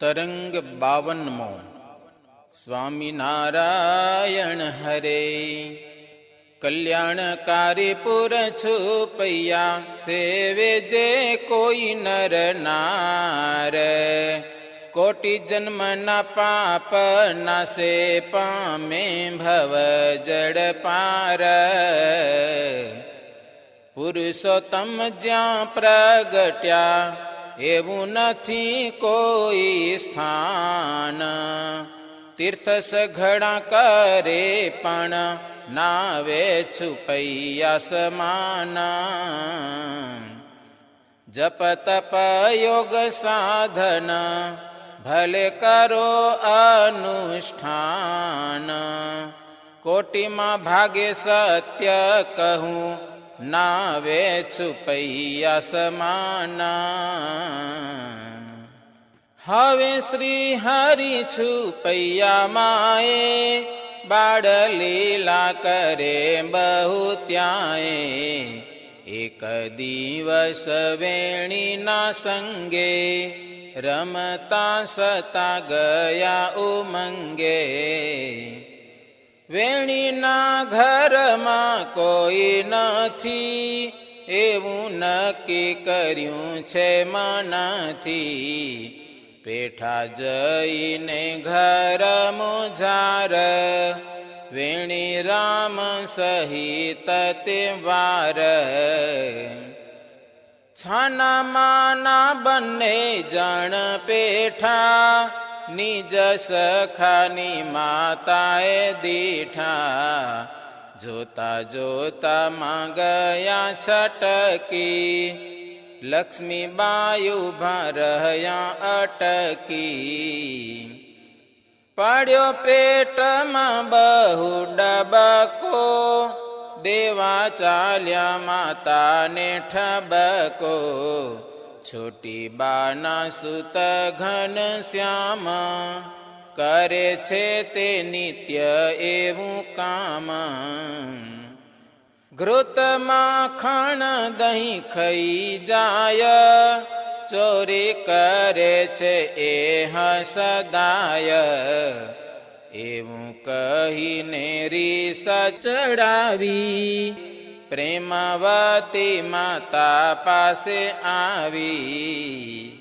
તરંગ બાવનમો સ્વામિનારાયણ હરે કલ્યાણકારી પુર છુપૈયા સેવે જે કોઈ નર નાર કોટી જન્મના પાપ નાશે પામે ભવ જડ પાર પુરુષોત્તમ જ્યાં પ્રગટ્યા એવું નથી કોઈ સ્થાન. તીર્થ સઘળા કરે પણ નાવે છુપૈયા સમાન. જપ તપ યોગ સાધન ભલે કરો અનુષ્ઠાન. કોટીમાં ભાગે સત્ય કહું નાવે છુપૈયા સમાના. હવે શ્રી હરિ છુપૈયા માએ, બાળ લીલા કરે બહુ ત્યાંએ. એક દિવસ વેણીના સંગે રમતા સતા ગયા ઉમંગે. વેણીના ઘરમાં કોઈ નથી, એવું નક્કી કર્યું છે માનાથી. પેઠા જઈને ઘર મુજાર, વેણી રામ સહિત તે વાર. છાના માના બંને જણ પેઠા નિજ સખાની માતાએ દીઠા, જોતા જોતા માં ગયા છટકી. લક્ષ્મી બાયુ રહ્યા અટકી. પડ્યો પેટમાં બહુ ડબકો, દેવા ચાલ્યા માતાને ઠબકો. છોટી બાના સુત ઘન શ્યામ કરે છે તે નિત્ય એવું કામ. ઘૃત માખણ દહીં ખાઈ જાય, ચોરી કરે છે એ હસદાય. એવું કહીને રીસ ચડાવી પ્રેમાવતી માતા પાસે આવી.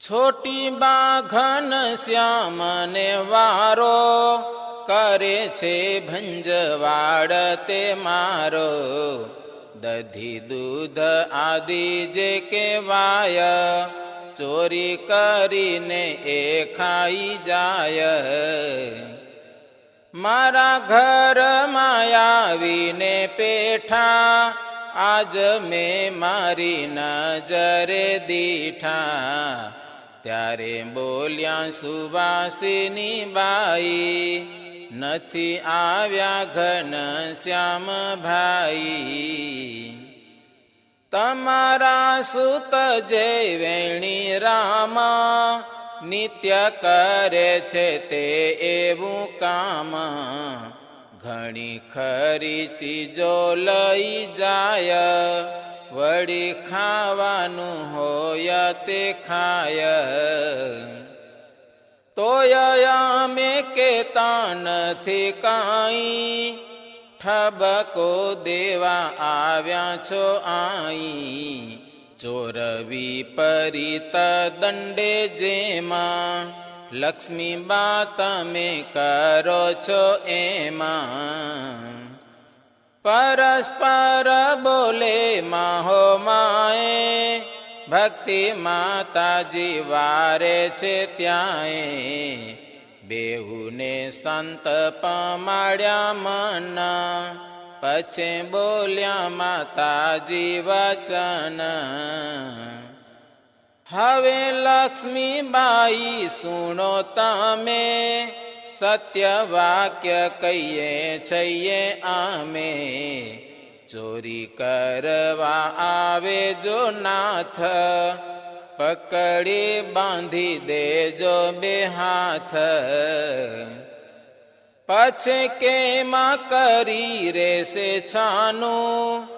છોટી બાઘન શ્યામને વારો કરે છે ભંજવાડ તે મારો. દધી દૂધ આદિ જે કેવાય ચોરી કરીને એ ખાઈ જાય. મારા ઘર આવીને પેઠા, આજ મેં મારી નજરે દીઠા. ત્યારે બોલ્યા, સુવાસિની બાઈ, નથી આવ્યા ઘન શ્યામ ભાઈ. તમારા સુત જય વેણી રામા નિત્ય કરે છે તે એવું કામ. ઘણી ખરી ચીજો લઈ જાય. વળી ખાવાનું હોય તે ખાય. તોય અમે કેતા નથી કાંઈ. ઠબકો દેવા આવ્યા છો આઈ. ચોરવી પરિત દંડે જેમાં, લક્ષ્મી બા તમે કરો છો એમાં. પરસ્પર બોલે માહો માએ, ભક્તિ માતાજી વારે છે ત્યાંય બેહુને સંત પમાડ્યા મના પછી બોલ્યા, માતાજી, વચન. હવે લક્ષ્મીબાઈ, સુણો તમે, સત્ય વાક્ય કહીએ છીએ આમે ચોરી કરવા આવે જો નાથ, પકડી બાંધી દેજો બે હાથ. પછી કેમાં કરી રેશે છાનું?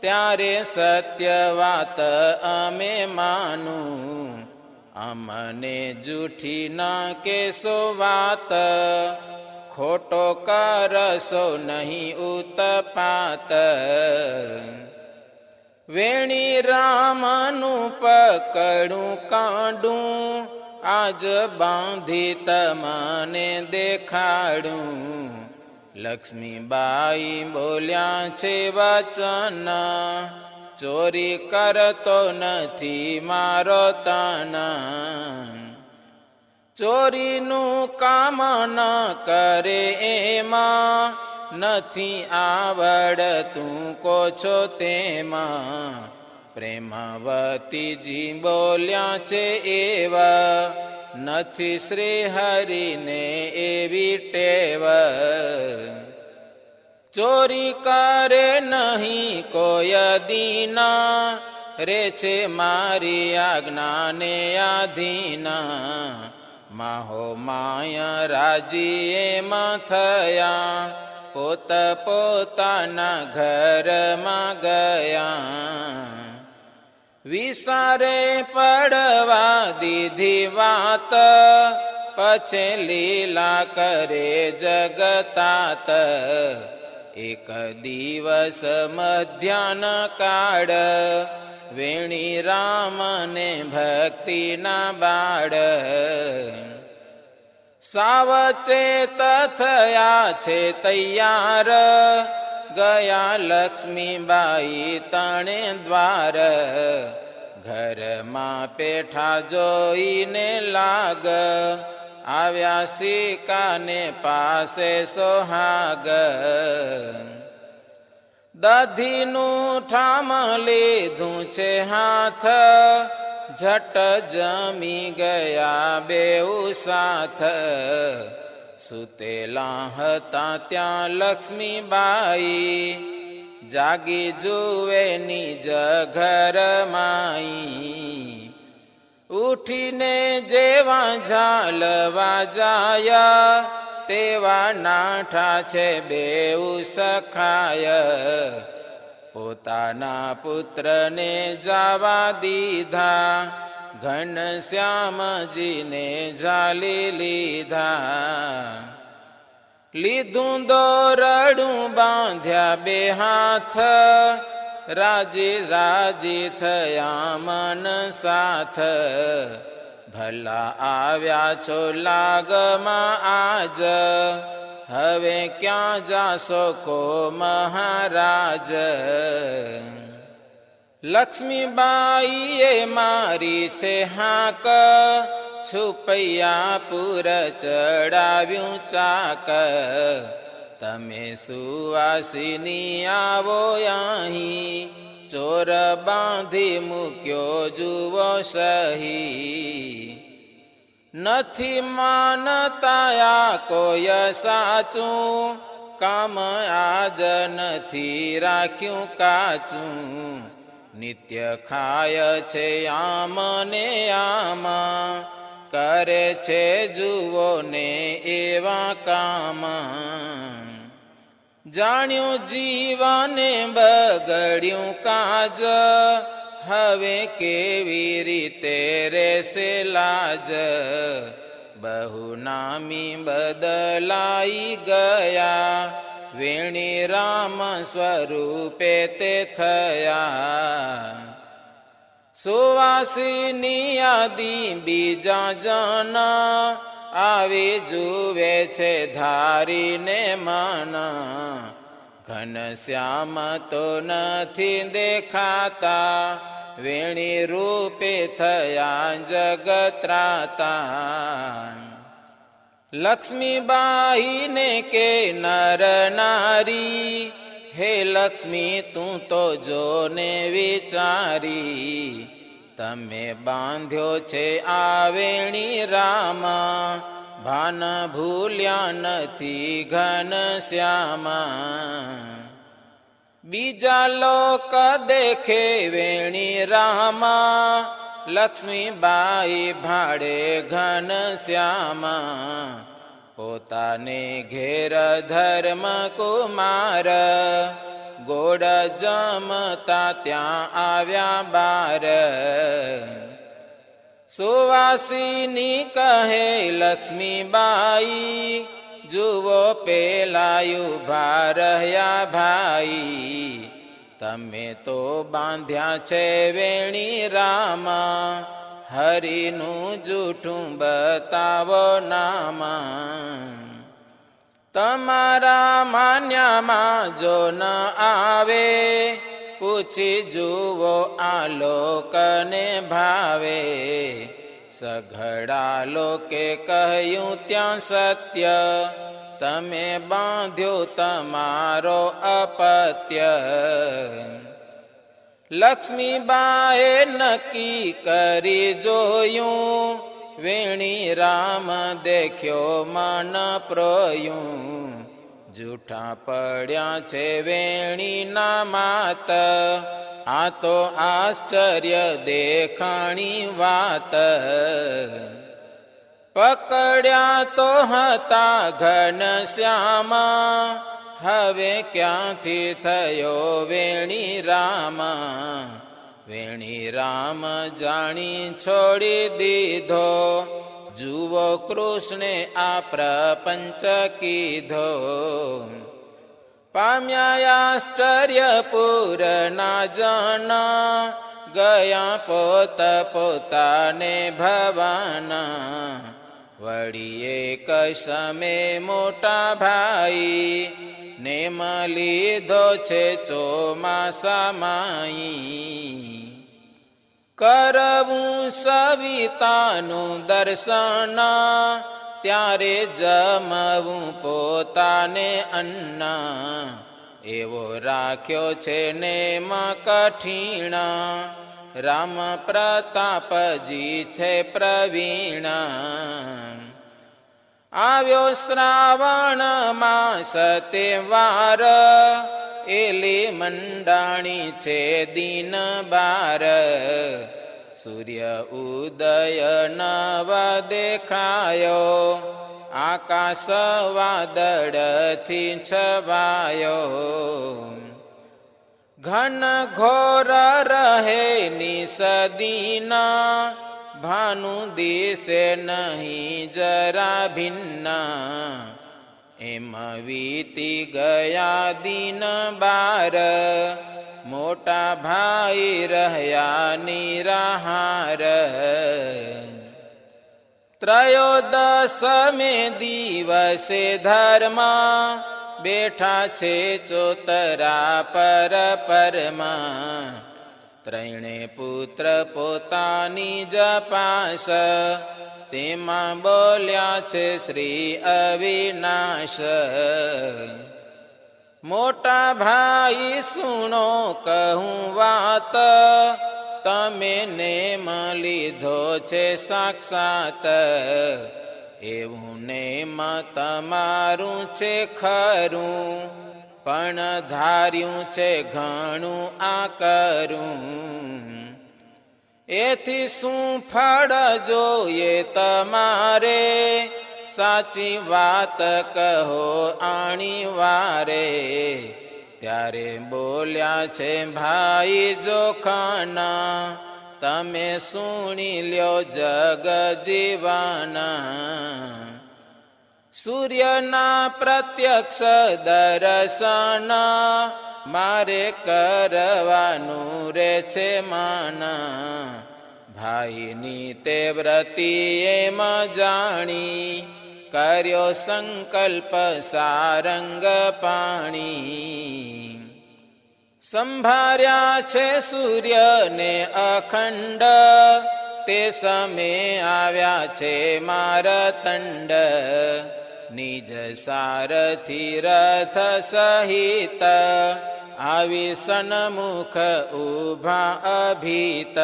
ત્યારે સત્ય વાત અમે માનું. અમને જૂઠી ના કેસો વાત. ખોટો કરશો નહીં ઉતપાત. વેણી રામનું પકડું કાંડું. આજ બાંધી તમને દેખાડું. લક્ષ્મીબાઈ બોલ્યા છે વચન, ચોરી કરતો નથી મારો તાના. ચોરીનું કામ ન કરે એમાં નથી આવડતું, કોછો તેમાં. પ્રેમવતીજી બોલ્યા છે એવા, નથી શ્રી હરિને એવી ટેવ. ચોરી કરે નહીં કોઈ દીના રે છે મારી આજ્ઞાને આધીના. માહો માયા રાજી એમાં થયા, પોત પોતાના ઘરમાં ગયા. વિસારે પડવા દીધી વાત, પછી લીલા કરે જગતાત. એક દિવસ મધ્યાન કાળ, વેણી રામને ભક્તિના બાળ. સાવચેત થયા છે તૈયાર ગયા લક્ષ્મીબાઈ તણે દ્વાર ઘરમાં પેઠા જોઈને લાગ. આવ્યા સિકાને પાસે સોહાગ. દધીનું ઠામ લીધું છે હાથ. ઝટ જમી ગયા બેઉ સાથ. સુતેલા હતા ત્યાં લક્ષ્મીબાઈ. જાગી જુએ નિજ ઘર માઈ. ઉઠીને જેવા ઝાલવા જાયા, તેવા નાઠા છે બેઉ સખાય. પોતાના પુત્રને જવા દીધા ઘન શ્યામજીને ઝાલી લીધા. લીધું દોરડું બાંધ્યા બે હાથ. રાજી રાજી થયા મન સાથ. ભલા આવ્યા છો લાગમાં આજ. હવે ક્યાં જાશો કો મહારાજ? લક્ષ્મીબાઈએ મારી છે હાક. છુપૈયા પુર ચડાવ્યું ચાક. તમે સુવાસીની આવો અહીં. ચોર બાંધી મૂક્યો જુઓ સહી. નથી માનતાયા કોઈ સાચું. કામ આજ નથી રાખ્યું કાચું. નિત્ય ખાય છે આમ ને આમાં કરે છે જુઓ ને એવા કામ. જાણ્યું જીવને બગડ્યું કાજ, હવે કેવી રીતે રેસે લાજ? બહુ નામી બદલાઈ ગયા વેણી રામ સ્વરૂપે તે થયા સુવાસીની આદિ બીજા જન આવી જુએ છે ધારીને મન ઘનશ્યામ તો નથી દેખાતા વેણી રૂપે થયા જગત્રાતા લક્ષ્મીબાઈને કે નર નારી? હે લક્ષ્મી, તું તો જોને વિચારી. તમે બાંધ્યો છે આવેણી રામ. ભાન ભૂલ્યા નથી ઘન શ્યામા. બીજા લોક દેખે વેણી રામા. લક્ષ્મીબાઈ ભાડે ઘન શ્યામા પોતાને ઘેર ધર્મ કુમાર ગોળ જમતા ત્યાં આવ્યા બાર સુવાસીની કહે લક્ષ્મીબાઈ જુઓ પેલાયું ઊભા રહ્યા ભાઈ તમે તો બાંધ્યા છે વેણી રામા, હરિનું જૂઠું બતાવો નામા. તમારા માન્યામાં જો ન આવે, પૂછી જુઓ આ લોકને ભાવે. સઘળા લોકે કહ્યું ત્યાં સત્ય તમે બાંધ્યો તમારો અપત્ય. લક્ષ્મીબાએ નક્કી કરી જોયું, વેણી રામ દેખ્યો મન પ્રોયું. જૂઠા પડ્યા છે વેણીના માત, આ તો આશ્ચર્ય દેખાણી વાત. પકડ્યા તો હતા ઘન શ્યામા. હવે ક્યાંથી થયો વેણી રામા વેણી રામ જાણી છોડી દીધો. જુઓ કૃષ્ણે આ પ્રપંચ કીધો. પામ્યા આશ્ચર્ય પૂરના જના ગયા પોત પોતાને ભવાના. વળી એક સમે મોટા ભાઈ નેમ લીધો છે ચોમાસામાઈ કરવું સવિતાનું દર્શન, ત્યારે જમવું પોતાને અન્ના. એવો રાખ્યો છે ને માં કઠિણ. રામ પ્રતાપજી છે પ્રવીણ. આવ્યો શ્રાવણ માસ તહેવાર એલી મંડાણી છે દિન બાર. સૂર્ય ઉદય નવ દેખાયો, આકાશ વાદળથી છવાયો. ઘન ઘોર રહે નિસદીના ભાનુ દિશે નહીં જરા ભિન્ના એમ વીતી ગયા દિન બાર મોટા ભાઈ રહ્યા નિરાહાર ત્રયોદશમે દિવસે ધર્મા બેઠા છે ચોતરા પર પરમાં. ત્રણે પુત્ર પોતાની જપાસ તેમાં બોલ્યા છે શ્રી અવિનાશ. મોટા ભાઈ, સુણો કહું વાત. તમે નેમ લીધો છે સાક્ષાત. એવું નેમ તમારું છે ખરું, પણ ધાર્યું છે ઘણું આ કરું. એથી શું ફળ જોઈએ તમારે? સાચી વાત કહો આણી વારે. ત્યારે બોલ્યા છે, ભાઈ, જોખાના તમે સુણી લ્યો જગ જીવાના. સૂર્યના પ્રત્યક્ષ દર્શન મારે કરવાનું રે છે માના. ભાઈની તે એમ જાણી, કર્યો સંકલ્પ સારંગ પાણી. સંભાર્યા છે સૂર્યને અખંડ. તે સમે આવ્યા છે મારતંડ નિજ સારથી રથ સહિત આવી સન્મુખ ઊભા અભીત.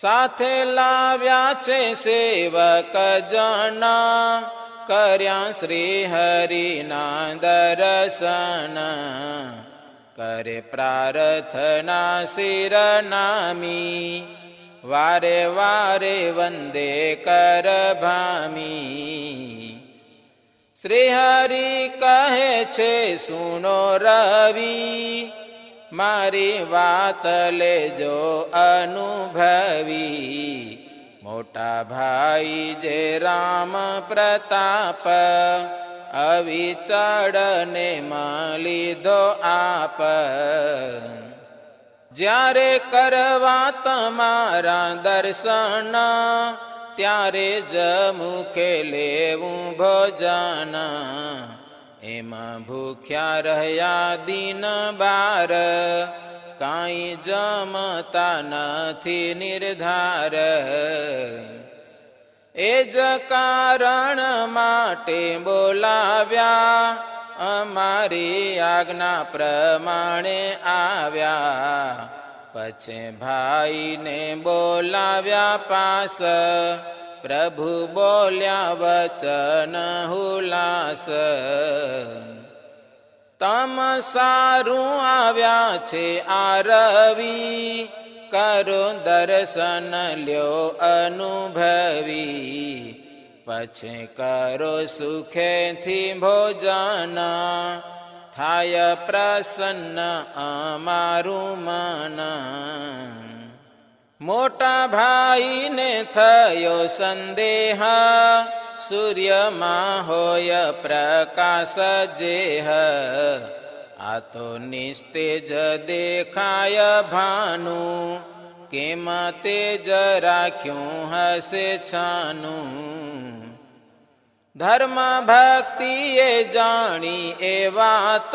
સાથે લાવ્યા છે સેવક જના કર્યા શ્રી હરિના દર્શન કરે પ્રાર્થના શિર નામી. વારે વારે વંદે કર ભામી. શ્રી હરિ કહે છે સુનો રવિ, મારી વાત લેજો અનુભવી. મોટા ભાઈ જે રામ પ્રતાપ અવિચળને લીધો આપ. જ્યારે કરવા તમારા દર્શન, ત્યારે જ મુખે લેવું ભોજન. એમાં ભૂખ્યા રહ્યા દિન બાર કાંઈ નથી નિર્ધાર. એ જ કારણ માટે બોલાવ્યા, અમારી આજ્ઞા પ્રમાણે આવ્યા. પછી ભાઈને બોલાવ્યા પાસ, પ્રભુ બોલ્યા વચન હુલાસ. તમ સારું આવ્યા છે આ રવિ. કરો દર્શન લ્યો અનુભવી. પછી કરો સુખેથી ભોજન. થાય પ્રસન્ન અમારું મન. મોટા ભાઈને થયો સંદેહ. સૂર્યમાં હોય પ્રકાશ જેહ આ તો નિસ્તેજ દેખાય ભાનું કેમ તેજ રાખ્યું હશે છાનું ધર્મ ભક્તિએ જાણી એ વાત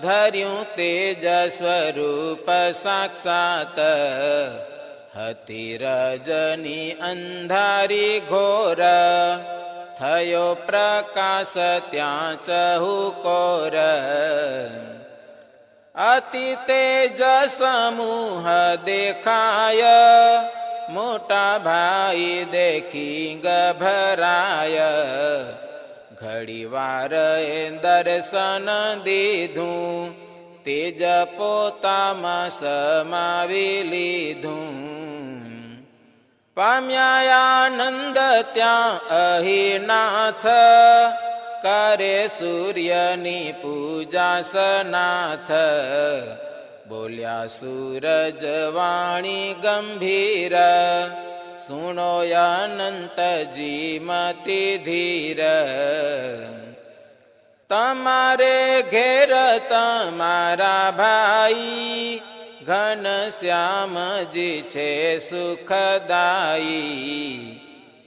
ધર્યું તેજ સ્વરૂપ સાક્ષાત હતી રજની અંધારી ઘોર થયો પ્રકાશ ત્યાં ચહુકોર અતિ તેજ સમૂહ દેખાય મોટા ભાઈ દેખી ગભરાય ઘડી વાર એ દર્શન દીધું તેજ પોતામાં સમાવી લીધું પામ્યા આનંદ ત્યાં અહિનાથ. કરે સૂર્યની પૂજા સનાથ. બોલ્યા સૂરજ વાણી ગંભીર. સુણો અનંતજી મતિ ધીર. તમારે ઘેર તમારા ભાઈ ઘન શ્યામજી છે સુખદાયી.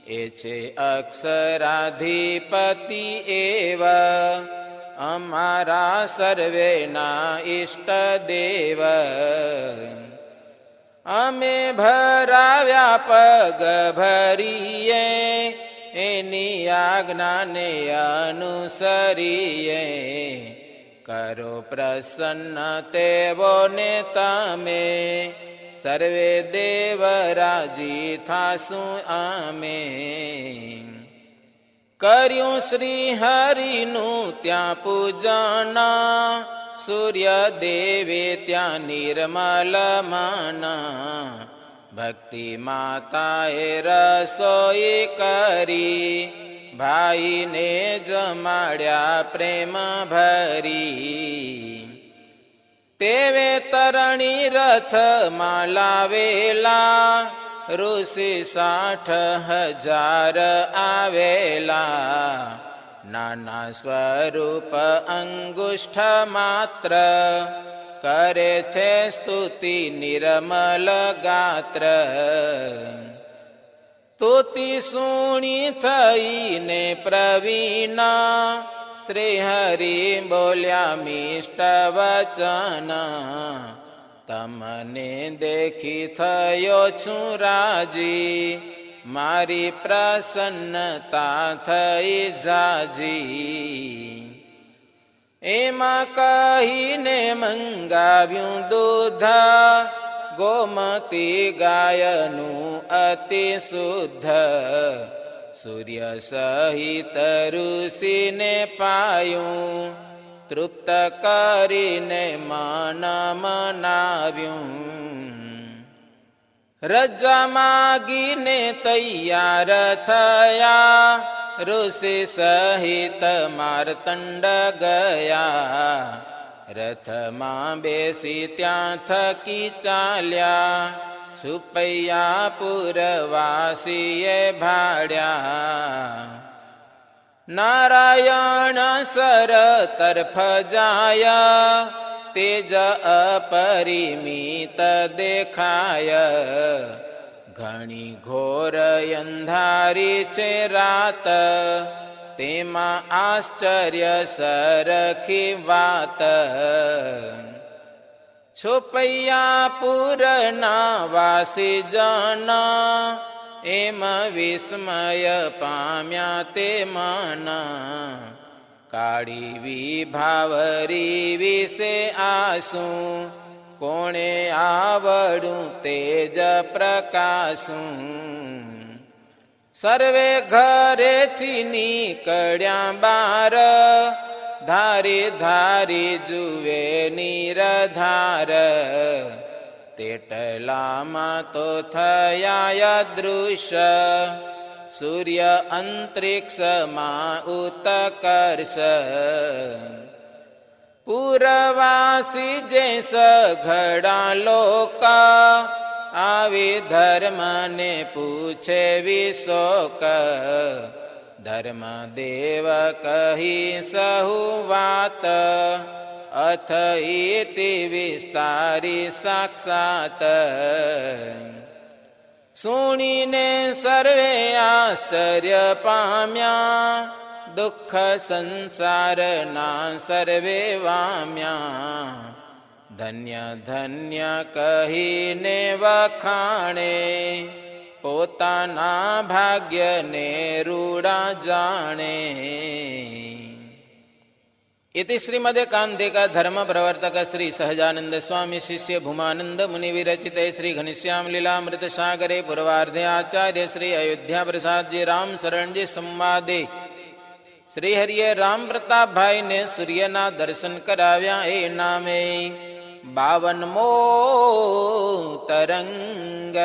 એ છે અક્ષરાધિપતિ એવ. અમારા સર્વેના ઈષ્ટ દેવ. અમે ભરાવ્યા પગ ભરીએ, એની આજ્ઞાને અનુસરીએ. કરો પ્રસન્ન તેવોને તમે સર્વે દેવરાજી થાશું આમે કર્યું શ્રી હરિનું ત્યાં પૂજાના. સૂર્ય દેવે ત્યાં નિર્મલ માના. ભક્તિ માતાએ રસોઈ કરી. ભાઈને જમાડ્યા પ્રેમ ભરી. તેવે તરણી રથમાં લાવેલા, ઋષિ સાઠ હજાર આવેલા. નાના સ્વરૂપ અંગુષ્ઠ માત્ર, કરે છે સ્તુતિ નિરમલ ગાત્ર. સ્તુતિ સુણી થઈને પ્રવીણા શ્રી હરિ બોલ્યા, મિષ્ટ વચન, તમને દેખી થયો છું રાજી, મારી પ્રસન્નતા થઈ જાજી. એમાં કહીને મંગાવ્યું દૂધ ગોમતી ગાયનું અતિ શુદ્ધ સૂર્ય સહિત ઋષિને પાયું તૃપ્ત કરીને મન મનાવ્યું રજા માગીને તૈયાર થયા ઋષિ સહિત મારતંડ ગયા રથમાં બેસી ત્યાં થકી ચાલ્યા. સુપૈયા પુરવાસીએ ભાડ્યા. નારાયણ સર તરફ જાય. તેજ અપરિમિત દેખાય. ઘણી ઘોર અંધારી છે રાત. તેમાં આશ્ચર્ય સરખી વાત. છુપૈયા પૂરના વાસી જન એમ વિસ્મય પામ્યા તે મન. કાળી વિભાવરી વિશે આસુ કોણે આવડું તેજ પ્રકાશું. सर्वे घरे ति कड्या बार धारी धारी थया दृश्य सूर्य अन्तरिक्षमा उतकर्ष पुरवासी लोका આવી ધર્મને પૂછે વિશોક. ધર્મ દેવ કહી સહુ વાત. અથ ઇતિ વિસ્તારી સાક્ષાત. સુણીને સર્વે આશ્ચર્ય પામ્યા. દુઃખ સંસારના સર્વે વામ્યા. ધન્ય ધન્ય કહીને વખાણે પોતાના ભાગ્યને રૂડા જાણે इति श्रीमदेकान्तिक धर्म प्रवर्तक श्री सहजानंद स्वामी शिष्य भूमानंद मुनि विरचित श्री घनश्याम लीलामृत सागरे पूर्वार्धे आचार्य श्री अयोध्या प्रसाद जी राम शरण जी संवादे શ્રી હરિએ રામ પ્રતાપભાઈને સૂર્યના દર્શન કરાવ્યા એ નામે તરંગ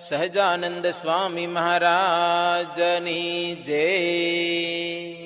સહજાનંદ સ્વામી મહારાજની જય